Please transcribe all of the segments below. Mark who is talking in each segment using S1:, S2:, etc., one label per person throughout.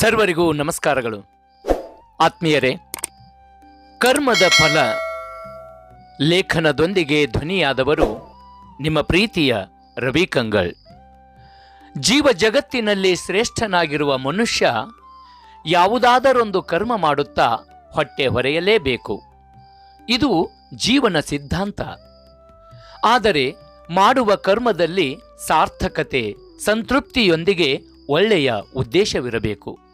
S1: ಸರ್ವರಿಗೂ ನಮಸ್ಕಾರಗಳು. ಆತ್ಮೀಯರೇ, ಕರ್ಮದ ಫಲ ಲೇಖನದೊಂದಿಗೆ ಧ್ವನಿಯಾದವರು ನಿಮ್ಮ ಪ್ರೀತಿಯ ರವಿ ಕಂಗಳ್ ಜೀವ ಜಗತ್ತಿನಲ್ಲಿ ಶ್ರೇಷ್ಠನಾಗಿರುವ ಮನುಷ್ಯ ಯಾವುದಾದರೊಂದು ಕರ್ಮ ಮಾಡುತ್ತಾ ಹೊಟ್ಟೆ ಹೊರೆಯಲೇಬೇಕು. ಇದು ಜೀವನ ಸಿದ್ಧಾಂತ. ಆದರೆ ಮಾಡುವ ಕರ್ಮದಲ್ಲಿ ಸಾರ್ಥಕತೆ, ಸಂತೃಪ್ತಿಯೊಂದಿಗೆ ಒಳ್ಳೆಯ ಉದ್ದೇಶವಿರಬೇಕು.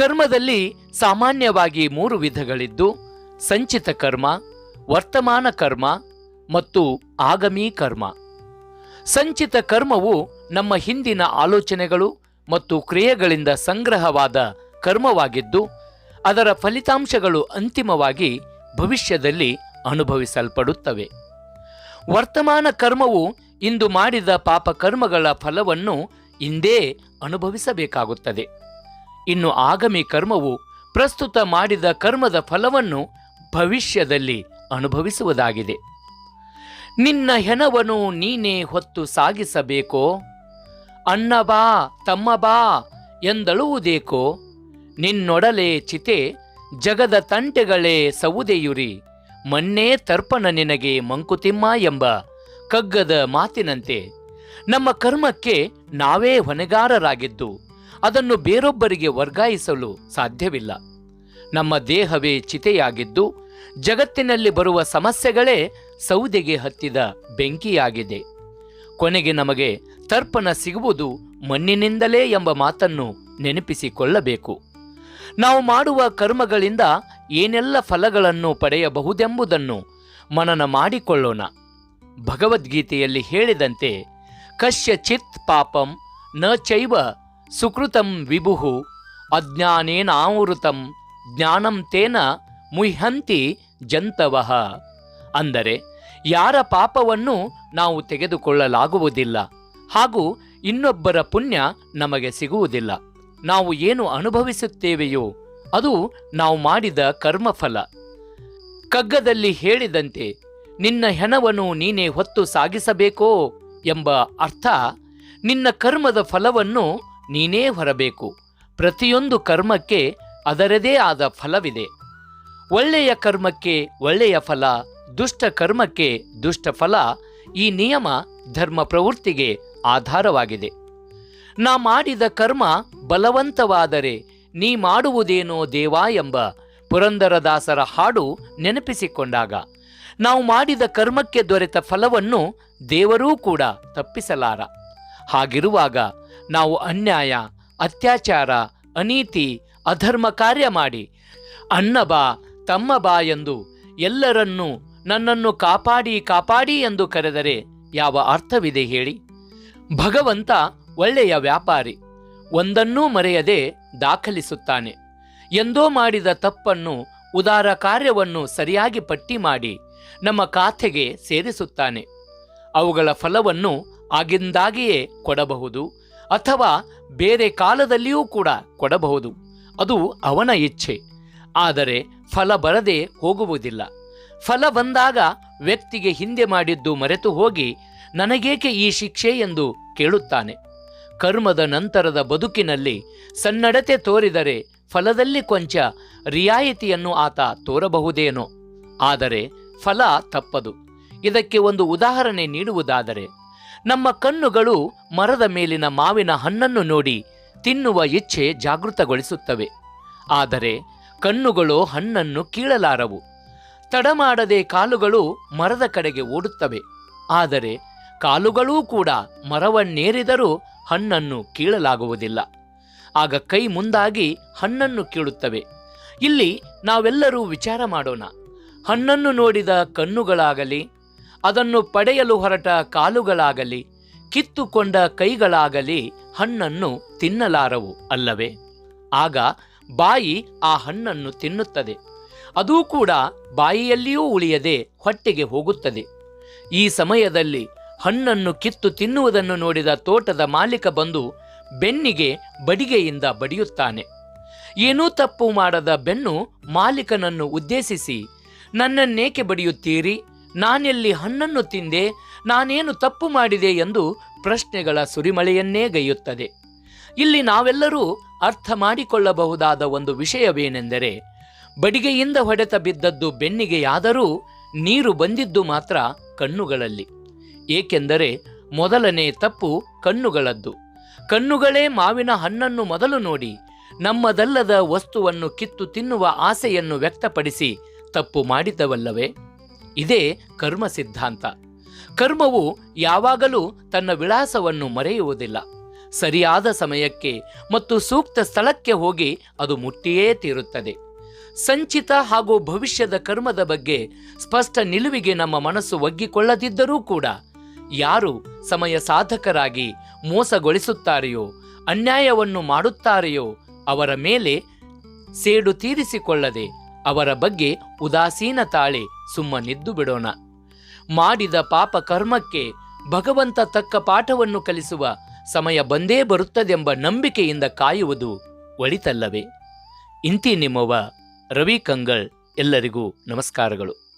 S1: ಕರ್ಮದಲ್ಲಿ ಸಾಮಾನ್ಯವಾಗಿ ಮೂರು ವಿಧಗಳಿದ್ದು, ಸಂಚಿತ ಕರ್ಮ, ವರ್ತಮಾನ ಕರ್ಮ ಮತ್ತು ಆಗಮೀ ಕರ್ಮ. ಸಂಚಿತ ಕರ್ಮವು ನಮ್ಮ ಹಿಂದಿನ ಆಲೋಚನೆಗಳು ಮತ್ತು ಕ್ರಿಯೆಗಳಿಂದ ಸಂಗ್ರಹವಾದ ಕರ್ಮವಾಗಿದ್ದು, ಅದರ ಫಲಿತಾಂಶಗಳು ಅಂತಿಮವಾಗಿ ಭವಿಷ್ಯದಲ್ಲಿ ಅನುಭವಿಸಲ್ಪಡುತ್ತವೆ. ವರ್ತಮಾನ ಕರ್ಮವು ಇಂದು ಮಾಡಿದ ಪಾಪ ಕರ್ಮಗಳ ಫಲವನ್ನು ಇಂದೇ ಅನುಭವಿಸಬೇಕಾಗುತ್ತದೆ. ಇನ್ನು ಆಗಮಿ ಕರ್ಮವು ಪ್ರಸ್ತುತ ಮಾಡಿದ ಕರ್ಮದ ಫಲವನ್ನು ಭವಿಷ್ಯದಲ್ಲಿ ಅನುಭವಿಸುವುದಾಗಿದೆ. ನಿನ್ನ ಹೆಣವನ್ನು ನೀನೇ ಹೊತ್ತು ಸಾಗಿಸಬೇಕೋ? ಅನ್ನ ಬಾ, ತಮ್ಮ ಬಾ ಎಂದಳುವುದೇಕೋ ನಿನ್ನೊಡಲೆ ಚಿತೆ, ಜಗದ ತಂಟೆಗಳೇ ಸೌದೆಯುರಿ. ಮನ್ನೇ ತರ್ಪಣ ನಿನಗೆ ಮಂಕುತಿಮ್ಮ ಎಂಬ ಕಗ್ಗದ ಮಾತಿನಂತೆ. ನಮ್ಮ ಕರ್ಮಕ್ಕೆ ನಾವೇ ಹೊಣೆಗಾರರಾಗಿದ್ದು. ಅದನ್ನು ಬೇರೊಬ್ಬರಿಗೆ ವರ್ಗಾಯಿಸಲು ಸಾಧ್ಯವಿಲ್ಲ. ನಮ್ಮ ದೇಹವೇ ಚಿತೆಯಾಗಿದ್ದು, ಜಗತ್ತಿನಲ್ಲಿ ಬರುವ ಸಮಸ್ಯೆಗಳೇ ಸೌದೆಗೆ ಹತ್ತಿದ ಬೆಂಕಿಯಾಗಿದೆ. ಕೊನೆಗೆ ನಮಗೆ ತರ್ಪಣ ಸಿಗುವುದು ಮಣ್ಣಿನಿಂದಲೇ ಎಂಬ ಮಾತನ್ನು ನೆನಪಿಸಿಕೊಳ್ಳಬೇಕು. ನಾವು ಮಾಡುವ ಕರ್ಮಗಳಿಂದ ಏನೆಲ್ಲ ಫಲಗಳನ್ನು ಪಡೆಯಬಹುದೆಂಬುದನ್ನು ಮನನ ಮಾಡಿಕೊಳ್ಳೋಣ. ಭಗವದ್ಗೀತೆಯಲ್ಲಿ ಹೇಳಿದಂತೆ, ಕಶ್ಯಚಿತ್ ಪಾಪಂ ನ ಚೈವ ಸುಕೃತಂ ವಿಭುಃ ಅಜ್ಞಾನೇನಾವೃತಂ ಜ್ಞಾನಂ ತೇನ ಮುಹ್ಯಂತಿ ಜಂತವಃ. ಅಂದರೆ ಯಾರ ಪಾಪವನ್ನು ನಾವು ತೆಗೆದುಕೊಳ್ಳಲಾಗುವುದಿಲ್ಲ ಹಾಗೂ ಇನ್ನೊಬ್ಬರ ಪುಣ್ಯ ನಮಗೆ ಸಿಗುವುದಿಲ್ಲ. ನಾವು ಏನು ಅನುಭವಿಸುತ್ತೇವೆಯೋ ಅದು ನಾವು ಮಾಡಿದ ಕರ್ಮಫಲ. ಕಗ್ಗದಲ್ಲಿ ಹೇಳಿದಂತೆ ನಿನ್ನ ಹೆಣವನ್ನು ನೀನೇ ಹೊತ್ತು ಸಾಗಿಸಬೇಕೋ ಎಂಬ ಅರ್ಥ ನಿನ್ನ ಕರ್ಮದ ಫಲವನ್ನು ನೀನೇ ಹೊರಬೇಕು. ಪ್ರತಿಯೊಂದು ಕರ್ಮಕ್ಕೆ ಅದರದೇ ಆದ ಫಲವಿದೆ. ಒಳ್ಳೆಯ ಕರ್ಮಕ್ಕೆ ಒಳ್ಳೆಯ ಫಲ, ದುಷ್ಟ ಕರ್ಮಕ್ಕೆ ದುಷ್ಟ ಫಲ, ಈ ನಿಯಮ ಧರ್ಮ ಪ್ರವೃತ್ತಿಗೆ ಆಧಾರವಾಗಿದೆ. ನಾ ಮಾಡಿದ ಕರ್ಮ ಬಲವಂತವಾದರೆ ನೀ ಮಾಡುವುದೇನೋ ದೇವಾ ಎಂಬ ಪುರಂದರದಾಸರ ಹಾಡು ನೆನಪಿಸಿಕೊಂಡಾಗ, ನಾವು ಮಾಡಿದ ಕರ್ಮಕ್ಕೆ ದೊರೆತ ಫಲವನ್ನು ದೇವರೂ ಕೂಡ ತಪ್ಪಿಸಲಾರ. ಹಾಗಿರುವಾಗ ನಾವು ಅನ್ಯಾಯ, ಅತ್ಯಾಚಾರ, ಅನೀತಿ, ಅಧರ್ಮ ಕಾರ್ಯ ಮಾಡಿ ಅನ್ನ ಬಾ, ತಮ್ಮ ಬಾ ಎಂದು ಎಲ್ಲರನ್ನೂ ನನ್ನನ್ನು ಕಾಪಾಡಿ ಕಾಪಾಡಿ ಎಂದು ಕರೆದರೆ ಯಾವ ಅರ್ಥವಿದೆ ಹೇಳಿ. ಭಗವಂತ ಒಳ್ಳೆಯ ವ್ಯಾಪಾರಿ, ಒಂದನ್ನೂ ಮರೆಯದೆ ದಾಖಲಿಸುತ್ತಾನೆ. ಎಂದೋ ಮಾಡಿದ ತಪ್ಪನ್ನು, ಉದಾರ ಕಾರ್ಯವನ್ನು ಸರಿಯಾಗಿ ಪಟ್ಟಿ ಮಾಡಿ ನಮ್ಮ ಖಾತೆಗೆ ಸೇರಿಸುತ್ತಾನೆ. ಅವುಗಳ ಫಲವನ್ನು ಆಗಿಂದಾಗಿಯೇ ಕೊಡಬಹುದು. ಅಥವಾ ಬೇರೆ ಕಾಲದಲ್ಲಿಯೂ ಕೂಡ ಕೊಡಬಹುದು. ಅದು ಅವನ ಇಚ್ಛೆ. ಆದರೆ ಫಲ ಬರದೆ ಹೋಗುವುದಿಲ್ಲ. ಫಲ ಬಂದಾಗ ವ್ಯಕ್ತಿಗೆ ಹಿಂದೆ ಮಾಡಿದ್ದು ಮರೆತು ಹೋಗಿ ನನಗೇಕೆ ಈ ಶಿಕ್ಷೆ ಎಂದು ಕೇಳುತ್ತಾನೆ. ಕರ್ಮದ ನಂತರದ ಬದುಕಿನಲ್ಲಿ ಸನ್ನಡತೆ ತೋರಿದರೆ ಫಲದಲ್ಲಿ ಕೊಂಚ ರಿಯಾಯಿತಿಯನ್ನು ಆತ ತೋರಬಹುದೇನೋ. ಆದರೆ ಫಲ ತಪ್ಪದು. ಇದಕ್ಕೆ ಒಂದು ಉದಾಹರಣೆ ನೀಡುವುದಾದರೆ ನಮ್ಮ ಕಣ್ಣುಗಳು ಮರದ ಮೇಲಿನ ಮಾವಿನ ಹಣ್ಣನ್ನು ನೋಡಿ ತಿನ್ನುವ ಇಚ್ಛೆ ಜಾಗೃತಗೊಳಿಸುತ್ತವೆ. ಆದರೆ ಕಣ್ಣುಗಳು ಹಣ್ಣನ್ನು ಕೀಳಲಾರವು. ತಡಮಾಡದೆ ಕಾಲುಗಳು ಮರದ ಕಡೆಗೆ ಓಡುತ್ತವೆ. ಆದರೆ ಕಾಲುಗಳೂ ಕೂಡ ಮರವನ್ನೇರಿದರೂ ಹಣ್ಣನ್ನು ಕೀಳಲಾಗುವುದಿಲ್ಲ. ಆಗ ಕೈ ಮುಂದಾಗಿ ಹಣ್ಣನ್ನು ಕೀಳುತ್ತವೆ. ಇಲ್ಲಿ ನಾವೆಲ್ಲರೂ ವಿಚಾರ ಮಾಡೋಣ. ಹಣ್ಣನ್ನು ನೋಡಿದ ಕಣ್ಣುಗಳಾಗಲಿ ಅದನ್ನು ಪಡೆಯಲು ಹೊರಟ ಕಾಲುಗಳಾಗಲಿ, ಕಿತ್ತುಕೊಂಡ ಕೈಗಳಾಗಲಿ ಹಣ್ಣನ್ನು ತಿನ್ನಲಾರವು ಅಲ್ಲವೇ? ಆಗ ಬಾಯಿ ಆ ಹಣ್ಣನ್ನು ತಿನ್ನುತ್ತದೆ. ಅದೂ ಕೂಡ ಬಾಯಿಯಲ್ಲಿಯೂ ಉಳಿಯದೆ ಹೊಟ್ಟೆಗೆ ಹೋಗುತ್ತದೆ. ಈ ಸಮಯದಲ್ಲಿ ಹಣ್ಣನ್ನು ಕಿತ್ತು ತಿನ್ನುವುದನ್ನು ನೋಡಿದ ತೋಟದ ಮಾಲೀಕ ಬಂದು ಬೆನ್ನಿಗೆ ಬಡಿಗೆಯಿಂದ ಬಡಿಯುತ್ತಾನೆ. ಏನೂ ತಪ್ಪು ಮಾಡದ ಬೆನ್ನು ಮಾಲೀಕನನ್ನು ಉದ್ದೇಶಿಸಿ, ನನ್ನನ್ನೇಕೆ ಬಡಿಯುತ್ತೀರಿ? ನಾನೆಲ್ಲಿ ಹಣ್ಣನ್ನು ತಿಂದೆ, ನಾನೇನು ತಪ್ಪು ಮಾಡಿದೆ ಎಂದು ಪ್ರಶ್ನೆಗಳ ಸುರಿಮಳೆಯನ್ನೇ ಗೈಯುತ್ತದೆ. ಇಲ್ಲಿ ನಾವೆಲ್ಲರೂ ಅರ್ಥ ಮಾಡಿಕೊಳ್ಳಬಹುದಾದ ಒಂದು ವಿಷಯವೇನೆಂದರೆ, ಬಡಿಗೆಯಿಂದ ಹೊಡೆತ ಬಿದ್ದದ್ದು ಬೆನ್ನಿಗೆಯಾದರೂ ನೀರು ಬಂದಿದ್ದು ಮಾತ್ರ ಕಣ್ಣುಗಳಲ್ಲಿ. ಏಕೆಂದರೆ ಮೊದಲನೇ ತಪ್ಪು ಕಣ್ಣುಗಳದ್ದು. ಕಣ್ಣುಗಳೇ ಮಾವಿನ ಹಣ್ಣನ್ನು ಮೊದಲು ನೋಡಿ, ನಮ್ಮದಲ್ಲದ ವಸ್ತುವನ್ನು ಕಿತ್ತು ತಿನ್ನುವ ಆಸೆಯನ್ನು ವ್ಯಕ್ತಪಡಿಸಿ ತಪ್ಪು ಮಾಡಿದವಲ್ಲವೇ? ಇದೇ ಕರ್ಮ ಸಿದ್ಧಾಂತ. ಕರ್ಮವು ಯಾವಾಗಲೂ ತನ್ನ ವಿಳಾಸವನ್ನು ಮರೆಯುವುದಿಲ್ಲ. ಸರಿಯಾದ ಸಮಯಕ್ಕೆ ಮತ್ತು ಸೂಕ್ತ ಸ್ಥಳಕ್ಕೆ ಹೋಗಿ ಅದು ಮುಟ್ಟಿಯೇ ತೀರುತ್ತದೆ. ಸಂಚಿತ ಹಾಗೂ ಭವಿಷ್ಯದ ಕರ್ಮದ ಬಗ್ಗೆ ಸ್ಪಷ್ಟ ನಿಲುವಿಗೆ ನಮ್ಮ ಮನಸ್ಸು ಒಗ್ಗಿಕೊಳ್ಳದಿದ್ದರೂ ಕೂಡ, ಯಾರು ಸಮಯ ಸಾಧಕರಾಗಿ ಮೋಸಗೊಳಿಸುತ್ತಾರೆಯೋ, ಅನ್ಯಾಯವನ್ನು ಮಾಡುತ್ತಾರೆಯೋ ಅವರ ಮೇಲೆ ಸೇಡು ತೀರಿಸಿಕೊಳ್ಳದೆ ಅವರ ಬಗ್ಗೆ ಉದಾಸೀನ ತಾಳೆ ಸುಮ್ಮನಿದ್ದು ಬಿಡೋಣ. ಮಾಡಿದ ಪಾಪ ಕರ್ಮಕ್ಕೆ ಭಗವಂತ ತಕ್ಕ ಪಾಠವನ್ನು ಕಲಿಸುವ ಸಮಯ ಬಂದೇ ಬರುತ್ತದೆಂಬ ನಂಬಿಕೆಯಿಂದ ಕಾಯುವುದು ಒಳಿತಲ್ಲವೇ. ಇಂತಿ ನಿಮ್ಮವ ರವಿ ಕಂಗಳ್ ಎಲ್ಲರಿಗೂ ನಮಸ್ಕಾರಗಳು.